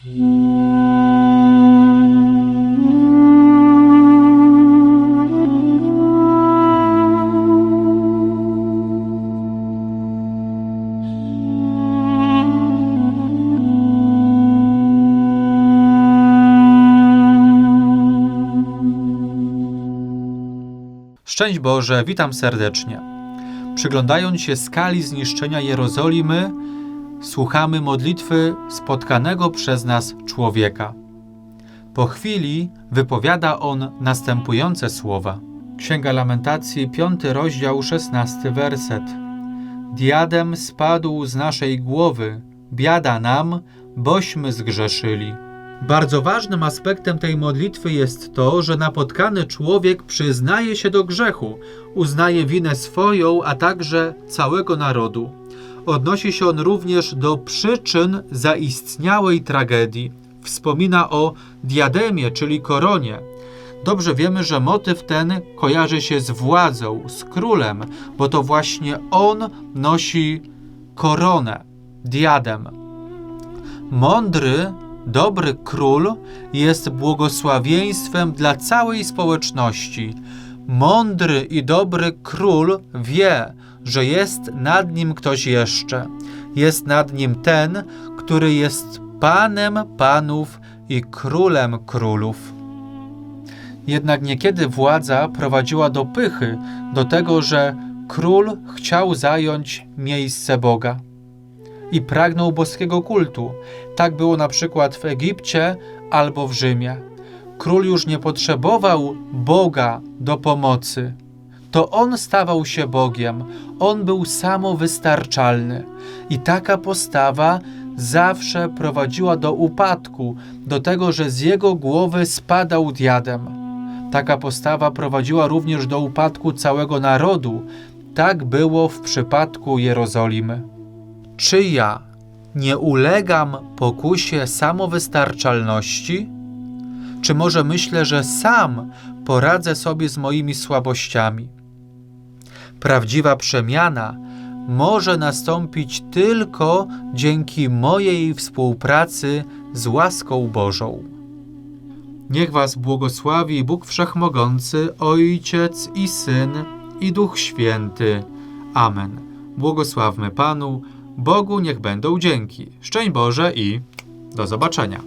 Szczęść Boże, witam serdecznie. Przyglądając się skali zniszczenia Jerozolimy, słuchamy modlitwy spotkanego przez nas człowieka. Po chwili wypowiada on następujące słowa. Księga Lamentacji, 5 rozdział, 16 werset. Diadem spadł z naszej głowy, biada nam, bośmy zgrzeszyli. Bardzo ważnym aspektem tej modlitwy jest to, że napotkany człowiek przyznaje się do grzechu, uznaje winę swoją, a także całego narodu. Odnosi się on również do przyczyn zaistniałej tragedii. Wspomina o diademie, czyli koronie. Dobrze wiemy, że motyw ten kojarzy się z władzą, z królem, bo to właśnie on nosi koronę, diadem. Mądry, dobry król jest błogosławieństwem dla całej społeczności. Mądry i dobry król wie, że jest nad nim ktoś jeszcze. Jest nad nim ten, który jest panem panów i królem królów. Jednak niekiedy władza prowadziła do pychy, do tego, że król chciał zająć miejsce Boga i pragnął boskiego kultu. Tak było na przykład w Egipcie albo w Rzymie. Król już nie potrzebował Boga do pomocy. To on stawał się Bogiem, on był samowystarczalny. I taka postawa zawsze prowadziła do upadku, do tego, że z jego głowy spadał diadem. Taka postawa prowadziła również do upadku całego narodu. Tak było w przypadku Jerozolimy. Czy ja nie ulegam pokusie samowystarczalności? Czy może myślę, że sam poradzę sobie z moimi słabościami? Prawdziwa przemiana może nastąpić tylko dzięki mojej współpracy z łaską Bożą. Niech Was błogosławi Bóg Wszechmogący, Ojciec i Syn i Duch Święty. Amen. Błogosławmy Panu, Bogu niech będą dzięki. Szczęść Boże i do zobaczenia.